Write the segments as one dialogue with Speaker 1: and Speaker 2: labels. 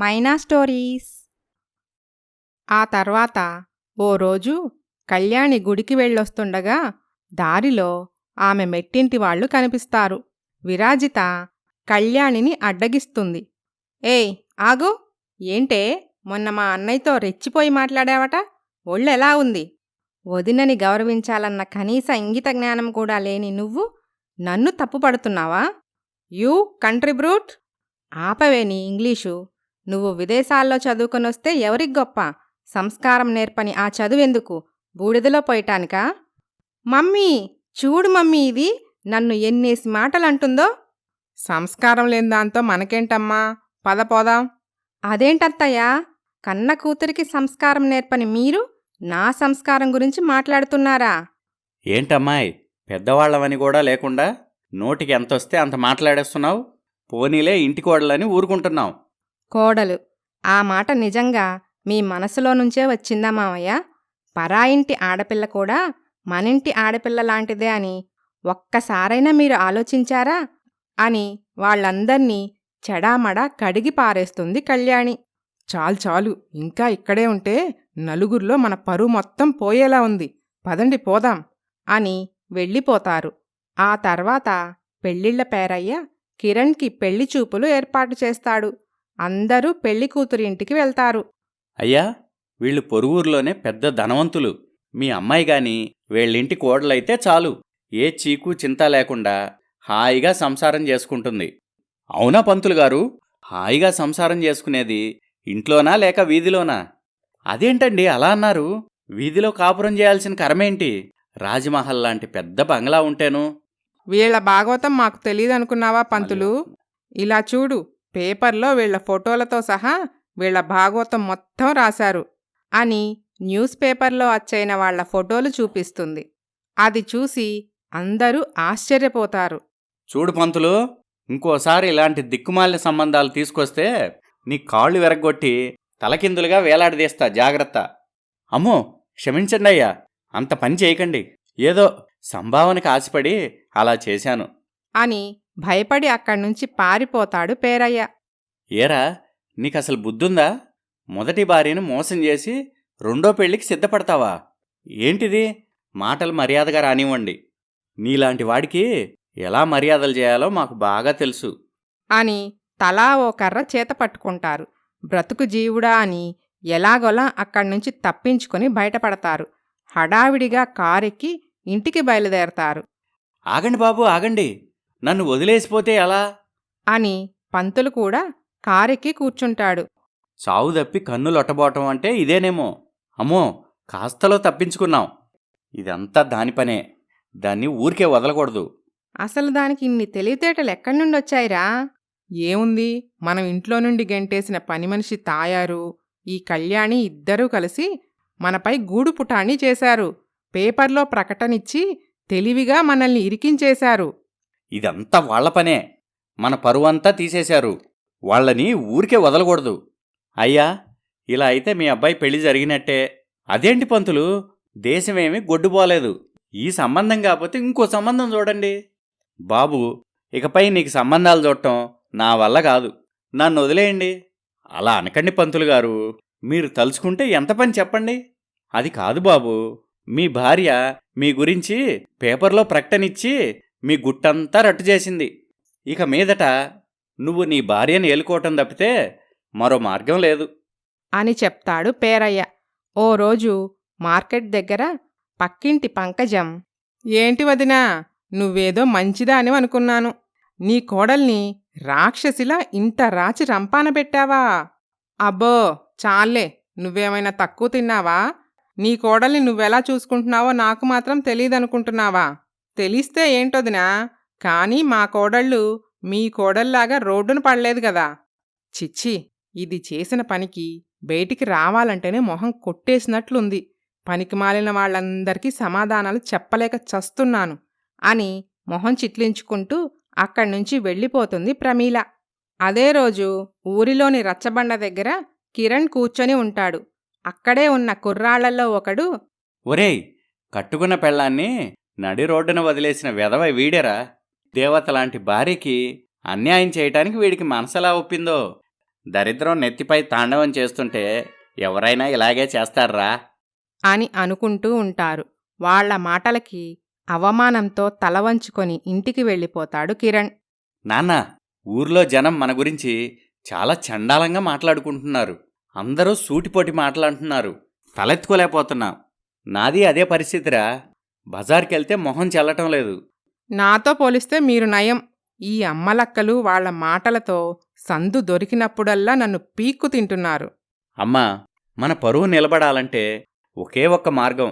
Speaker 1: మైనా stories. ఆ తర్వాత ఓ రోజు కళ్యాణి గుడికి వెళ్ళొస్తుండగా దారిలో ఆమె మెట్టింటి వాళ్ళు కనిపిస్తారు. విరాజిత కళ్యాణిని అడ్డగిస్తుంది. ఏయ్ ఆగు! ఏంటే? మొన్న మా అన్నయ్యతో రెచ్చిపోయి మాట్లాడావట? ఒళ్ళెలా ఉంది? వదినని గౌరవించాలన్న కనీస ఇంగిత జ్ఞానం కూడా లేని నువ్వు నన్ను తప్పుపడుతున్నావా? You country brute! ఆపవేని ఇంగ్లీషు. నువ్వు విదేశాల్లో చదువుకొనొస్తే ఎవరికి గొప్ప? సంస్కారం నేర్పని ఆ చదువెందుకు? బూడిదలో పోయటానికా? మమ్మీ చూడు మమ్మీ ఇది. నన్ను ఎన్నేసి మాటలంటుందో?
Speaker 2: సంస్కారం లేని దాంతో మనకేంటమ్మా? పద పోదాం.
Speaker 1: అదేంటత్తయ్యా? కన్న కూతురికి సంస్కారం నేర్పని మీరు నా సంస్కారం గురించి మాట్లాడుతున్నారా?
Speaker 3: ఏంటమ్మాయి? పెద్దవాళ్ళవని కూడా లేకుండా నోటికి ఎంతొస్తే అంత మాట్లాడేస్తున్నావు? పోనీలే ఇంటి కోడలని ఊరుకుంటున్నావు.
Speaker 1: కోడలు. ఆ మాట నిజంగా మీ మనసులో నుంచే వచ్చిందా మావయ్య? పరాయింటి ఆడపిల్ల కూడా మనింటి ఆడపిల్ల లాంటిదే అని ఒక్కసారైనా మీరు ఆలోచించారా? అని వాళ్ళందర్నీ చెడామడా కడిగి పారేస్తుంది కళ్యాణి.
Speaker 2: చాలు చాలు ఇంకా ఇక్కడే ఉంటే నలుగురిలో మన పరువు మొత్తం పోయేలా ఉంది. పదండి పోదాం
Speaker 1: అని వెళ్ళిపోతారు. ఆ తర్వాత పెళ్ళిళ్ళ పేరయ్య కిరణ్కి పెళ్ళి చూపులు ఏర్పాటు చేస్తాడు. అందరూ పెళ్ళి కూతురింటికి వెళ్తారు.
Speaker 3: అయ్యా వీళ్ళు పొరుగురులోనే పెద్ద ధనవంతులు. మీ అమ్మాయి గాని వీళ్ళింటి కోడలైతే చాలు. ఏ చీకు చింత లేకుండా హాయిగా సంసారం చేసుకుంటుంది. అవునా పంతులు గారు? హాయిగా సంసారం చేసుకునేది ఇంట్లోనా లేక వీధిలోనా? అదేంటండి అలా అన్నారు? వీధిలో కాపురం చేయాల్సిన కరమేంటి? రాజమహల్ లాంటి పెద్ద బంగ్లా ఉంటేను?
Speaker 2: వీళ్ళ భాగవతం మాకు తెలియదనుకున్నావా పంతులు? ఇలా చూడు. పేపర్లో వీళ్ళ ఫోటోలతో సహా వీళ్ళ భాగవతం మొత్తం రాశారు.
Speaker 1: అని న్యూస్ పేపర్లో అచ్చైన వాళ్ళ ఫోటోలు చూపిస్తుంది. అది చూసి అందరూ ఆశ్చర్యపోతారు.
Speaker 3: చూడు పంతులు ఇంకోసారి ఇలాంటి దిక్కుమాలిన సంబంధాలు తీసుకొస్తే నీ కాళ్ళు విరగ్గొట్టి తలకిందులుగా వేలాడదీస్తా జాగ్రత్త. అమ్మో క్షమించండి అయ్యా అంత పని చేయకండి. ఏదో సంభావనకి ఆశపడి అలా చేశాను.
Speaker 1: అని భయపడి అక్కడ్నుంచి పారిపోతాడు పేరయ్య.
Speaker 3: ఏరా నీకసలు బుద్ధుందా? మొదటి భార్యను మోసం చేసి రెండో పెళ్ళికి సిద్ధపడతావా? ఏంటిది? మాటలు మర్యాదగా రానివ్వండి. నీలాంటి వాడికి ఎలా మర్యాదలు చేయాలో మాకు బాగా తెలుసు.
Speaker 1: అని తలా ఓ కర్ర చేత పట్టుకుంటారు. బ్రతుకు జీవుడా అని ఎలాగోలా అక్కడ్నుంచి తప్పించుకొని బయటపడతారు. హడావిడిగా కారెక్కి ఇంటికి బయలుదేరతారు.
Speaker 3: ఆగండి బాబు ఆగండి. నన్ను వదిలేసిపోతే ఎలా?
Speaker 1: అని పంతులు కూడా కారెక్కి కూర్చుంటాడు.
Speaker 3: సావు తప్పి కన్ను లొట్టబోవటం అంటే ఇదేనేమో. అమ్మో కాస్తలో తప్పించుకున్నాం. ఇదంతా దాని పనే. దాన్ని ఊరికే వదలకూడదు.
Speaker 1: అసలు దానికి ఇన్ని తెలివితేటలు ఎక్కడి నుండి వచ్చాయిరా?
Speaker 2: ఏముంది? మనం ఇంట్లో నుండి గెంటేసిన పని మనిషి తాయారు. ఈ కళ్యాణి ఇద్దరూ కలిసి మనపై గూడు పుటాణి చేశారు. పేపర్లో ప్రకటనిచ్చి తెలివిగా మనల్ని ఇరికించేశారు.
Speaker 3: ఇదంతా వాళ్ళ పనే. మన పరువంతా తీసేశారు. వాళ్ళని ఊరికే వదలకూడదు. అయ్యా ఇలా అయితే మీ అబ్బాయి పెళ్ళి జరిగినట్టే. అదేంటి పంతులు? దేశమేమి గొడ్డుపోలేదు. ఈ సంబంధం కాకపోతే ఇంకో సంబంధం చూడండి. బాబు ఇకపై నీకు సంబంధాలు చూడటం నా వల్ల కాదు. నన్ను వదిలేయండి. అలా అనకండి పంతులు గారు. మీరు తలుచుకుంటే ఎంత పని చెప్పండి? అది కాదు బాబు. మీ భార్య మీ గురించి పేపర్లో ప్రకటనిచ్చి మీ గుట్టంతా రట్టు చేసింది. ఇక మీదట నువ్వు నీ భార్యను ఏలుకోవటం తప్పితే మరో మార్గం లేదు.
Speaker 1: అని చెప్తాడు పేరయ్య. ఓ రోజు మార్కెట్ దగ్గర పక్కింటి పంకజం
Speaker 2: ఏంటి వదినా నువ్వేదో మంచిదా అని అనుకున్నాను. నీ కోడల్ని రాక్షసిలా ఇంత రాచి రంపాన పెట్టావా? అబ్బో చాలే నువ్వేమైనా తక్కువ తిన్నావా? నీ కోడల్ని నువ్వెలా చూసుకుంటున్నావో నాకు మాత్రం తెలియదనుకుంటున్నావా తెలిస్తే ఏంటొదినా? కానీ మా కోడళ్ళు మీ కోడల్లాగా రోడ్డున పడలేదు కదా చిచ్చి ఇది చేసిన పనికి బయటికి రావాలంటేనే మొహం కొట్టేసినట్లుంది. పనికి మాలిన వాళ్ళందరికీ సమాధానాలు చెప్పలేక చస్తున్నాను
Speaker 1: అని మొహం చిట్లించుకుంటూ అక్కడ్నుంచి వెళ్ళిపోతుంది ప్రమీల. అదే రోజు ఊరిలోని రచ్చబండ దగ్గర కిరణ్ కూర్చొని ఉంటాడు. అక్కడే ఉన్న కుర్రాళ్ళలో ఒకడు
Speaker 3: ఒరేయ్ కట్టుకున్న పెళ్ళాన్ని నడి రోడ్డున వదిలేసిన వెధవ వీడెరా? దేవత లాంటి భార్యకి అన్యాయం చేయటానికి వీడికి మనసలా ఒప్పిందో? దరిద్రం నెత్తిపై తాండవం చేస్తుంటే ఎవరైనా ఇలాగే చేస్తారా
Speaker 1: అని అనుకుంటూ ఉంటారు. వాళ్ళ మాటలకి అవమానంతో తల వంచుకొని ఇంటికి వెళ్ళిపోతాడు కిరణ్.
Speaker 3: నాన్న ఊర్లో జనం మన గురించి చాలా చండాలంగా మాట్లాడుకుంటున్నారు. అందరూ సూటిపోటి మాటలంటున్నారు. తలెత్తుకోలేకపోతున్నా. నాది అదే పరిస్థితిరా. బజార్కెళ్తే మొహం చెల్లటం లేదు.
Speaker 2: నాతో పోలిస్తే మీరు నయం. ఈ అమ్మలక్కలు వాళ్ళ మాటలతో సందు దొరికినప్పుడల్లా నన్ను పీక్కు తింటున్నారు.
Speaker 3: అమ్మా మన పరువు నిలబడాలంటే ఒకే ఒక్క మార్గం.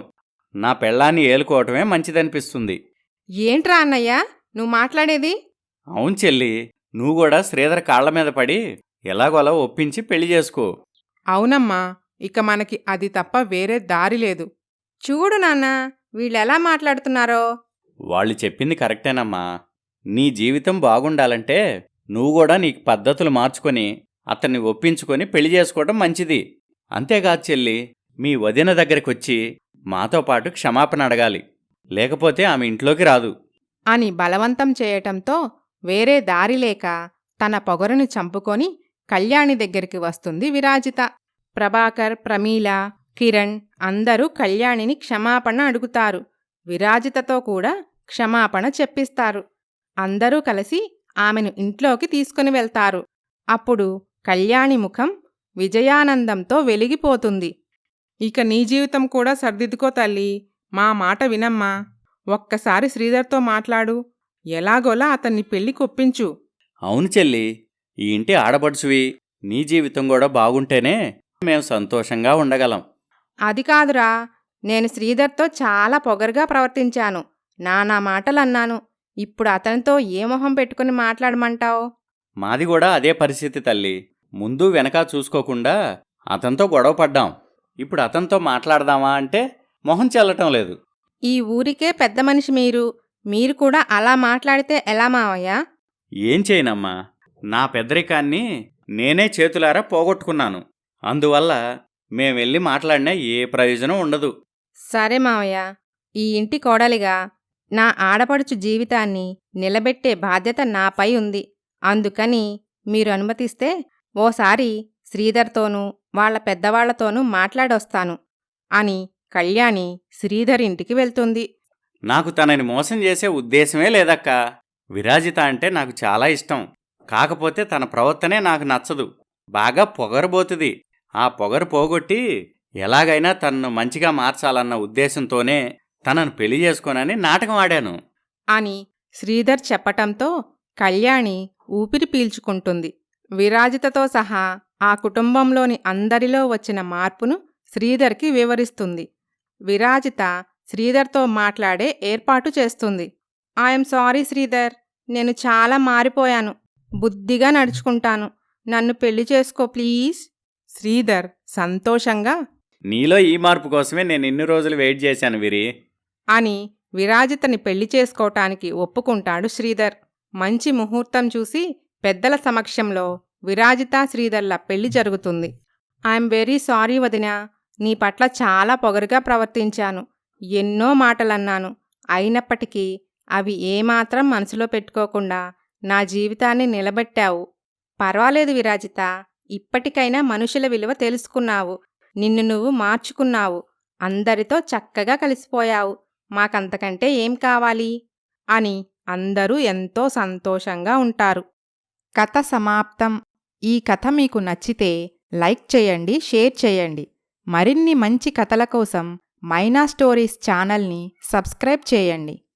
Speaker 3: నా పెళ్ళాన్ని ఏలుకోవటమే మంచిదనిపిస్తుంది.
Speaker 1: ఏంట్రా అన్నయ్య నువ్వు మాట్లాడేది?
Speaker 3: అవును చెల్లి నువ్వు కూడా శ్రీధర్ కాళ్ళ మీద పడి ఎలాగోలా ఒప్పించి పెళ్ళి చేసుకో.
Speaker 2: అవునమ్మా ఇక మనకి అది తప్ప వేరే దారి లేదు.
Speaker 1: చూడు నాన్న వీళ్ళెలా మాట్లాడుతున్నారో?
Speaker 3: వాళ్ళు చెప్పింది కరెక్టేనమ్మా. నీ జీవితం బాగుండాలంటే నువ్వు కూడా నీకు పద్ధతులు మార్చుకొని అతన్ని ఒప్పించుకొని పెళ్ళి చేసుకోవడం మంచిది. అంతేకాదు చెల్లి మీ వదిన దగ్గరికి వచ్చి మాతో పాటు క్షమాపణ అడగాలి. లేకపోతే ఆమె ఇంట్లోకి రాదు.
Speaker 1: అని బలవంతం చేయటంతో వేరే దారి లేక తన పొగరుని చంపుకొని కళ్యాణి దగ్గరికి వస్తుంది విరాజిత. ప్రభాకర్ ప్రమీల కిరణ్ అందరూ కళ్యాణిని క్షమాపణ అడుగుతారు. విరాజితతో కూడా క్షమాపణ చెప్పిస్తారు. అందరూ కలిసి ఆమెను ఇంట్లోకి తీసుకుని వెళ్తారు. అప్పుడు కళ్యాణి ముఖం విజయానందంతో వెలిగిపోతుంది.
Speaker 2: ఇక నీ జీవితం కూడా సర్దిద్దుకో తల్లి మా మాట వినమ్మా. ఒక్కసారి శ్రీధర్తో మాట్లాడు. ఎలాగోలా అతన్ని పెళ్ళి కొప్పించు.
Speaker 3: అవును చెల్లి ఈ ఇంటి ఆడపడుచువి నీ జీవితం కూడా బాగుంటేనే మేము సంతోషంగా ఉండగలం.
Speaker 1: అది కాదురా నేను శ్రీధర్తో చాలా పొగరుగా ప్రవర్తించాను. నానా మాటలు అన్నాను ఇప్పుడు అతనితో ఏ మొహం పెట్టుకుని మాట్లాడమంటావు?
Speaker 3: మాది కూడా అదే పరిస్థితి తల్లి. ముందు వెనక చూసుకోకుండా అతనితో గొడవ పడ్డాం. ఇప్పుడు అతనితో మాట్లాడదామా అంటే మొహం చెల్లటం లేదు.
Speaker 1: ఈ ఊరికే పెద్ద మనిషి మీరు. మీరు కూడా అలా మాట్లాడితే ఎలా మావయ్యా?
Speaker 3: ఏం చేయనమ్మా. నా పెద్దరికాన్ని నేనే చేతులారా పోగొట్టుకున్నాను. అందువల్ల మేం వెళ్ళి మాట్లాడినా ఏ ప్రయోజనం ఉండదు.
Speaker 1: సరే మావయ్య ఈ ఇంటి కోడలిగా నా ఆడపడుచు జీవితాన్ని నిలబెట్టే బాధ్యత నాపై ఉంది. అందుకని మీరు అనుమతిస్తే ఓసారి శ్రీధర్తోనూ వాళ్ళ పెద్దవాళ్ళతోనూ మాట్లాడొస్తాను అని కళ్యాణి శ్రీధర్ ఇంటికి వెళ్తుంది.
Speaker 3: నాకు తనని మోసం చేసే ఉద్దేశమే లేదక్కా. విరాజిత అంటే నాకు చాలా ఇష్టం. కాకపోతే తన ప్రవర్తనే నాకు నచ్చదు. బాగా పొగరబోతుంది. ఆ పొగరు పోగొట్టి ఎలాగైనా తనను మంచిగా మార్చాలన్న ఉద్దేశంతోనే తనను పెళ్ళి చేసుకోనని నాటకం ఆడాను.
Speaker 1: అని శ్రీధర్ చెప్పటంతో కళ్యాణి ఊపిరి పీల్చుకుంటుంది. విరాజితతో సహా ఆ కుటుంబంలోని అందరిలో వచ్చిన మార్పును శ్రీధర్కి వివరిస్తుంది. విరాజిత శ్రీధర్తో మాట్లాడే ఏర్పాటు చేస్తుంది. ఐఎమ్ సారీ శ్రీధర్ నేను చాలా మారిపోయాను. బుద్ధిగా నడుచుకుంటాను. నన్ను పెళ్ళి చేసుకో ప్లీజ్.
Speaker 2: శ్రీధర్ సంతోషంగా
Speaker 3: నీలో ఈ మార్పు కోసమే నేను ఇన్ని రోజులు వెయిట్ చేశాను విరి.
Speaker 1: అని విరాజితని పెళ్ళి చేసుకోవటానికి ఒప్పుకుంటాడు శ్రీధర్. మంచి ముహూర్తం చూసి పెద్దల సమక్షంలో విరాజిత శ్రీధర్ల పెళ్ళి జరుగుతుంది. ఐఎమ్ వెరీ సారీ వదినా నీ పట్ల చాలా పొగరుగా ప్రవర్తించాను. ఎన్నో మాటలన్నాను. అయినప్పటికీ అవి ఏమాత్రం మనసులో పెట్టుకోకుండా నా జీవితాన్ని నిలబెట్టావు. పర్వాలేదు విరాజిత ఇప్పటికైనా మనుషుల విలువ తెలుసుకున్నావు. నిన్ను నువ్వు మార్చుకున్నావు. అందరితో చక్కగా కలిసిపోయావు. మాకంతకంటే ఏం కావాలి? అని అందరూ ఎంతో సంతోషంగా ఉంటారు. కథ సమాప్తం. ఈ కథ మీకు నచ్చితే లైక్ చేయండి షేర్ చేయండి. మరిన్ని మంచి కథల కోసం మైనా స్టోరీస్ ఛానల్ని సబ్స్క్రైబ్ చేయండి.